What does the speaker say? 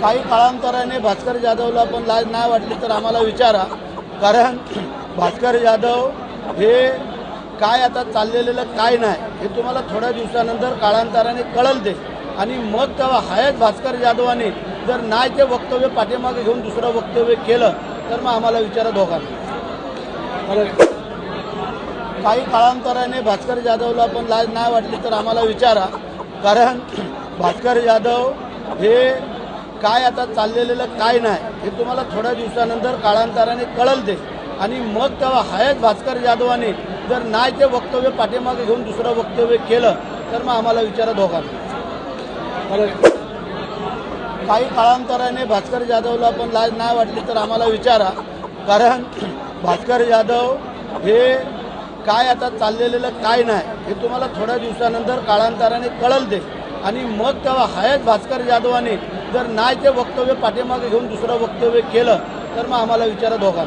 काही काळांतराने भास्कर जाधवला पण लाज नाही वाटली तर आम्हाला विचारा. कारण भास्कर जाधव हे काय आता चाललेलं काय नाही हे तुम्हाला थोड्या दिवसानंतर काळांतराने कळल ते. आणि मग तेव्हा हायच भास्कर जाधवाने जर नाही ते वक्तव्य पाठीमागे घेऊन दुसरं वक्तव्य केलं तर मग आम्हाला विचारा दोघांना. काही काळांतराने भास्कर जाधवला पण लाज नाही वाटली तर आम्हाला विचारा. कारण भास्कर जाधव हे काय आता चाललेलं काय नाही हे तुम्हाला थोड्या दिवसानंतर काळांतराने कळल ते. आणि मग तेव्हा हयात भास्कर जाधवाने जर नाही ते वक्तव्य पाठीमागे घेऊन दुसरं वक्तव्य केलं तर मग आम्हाला विचारा दोघांना. काही काळांतराने भास्कर जाधवला पण लाज नाही वाटली तर आम्हाला विचारा. कारण भास्कर जाधव हे काय आता चाललेलं काय नाही हे तुम्हाला थोड्या दिवसानंतर काळांतराने कळल ते. आणि मग तेव्हा हयात भास्कर जाधवाने जर नाही ते वक्तव्य पाठीमागे घेऊन दुसरं वक्तव्य केलं तर मग आम्हाला विचारा धोका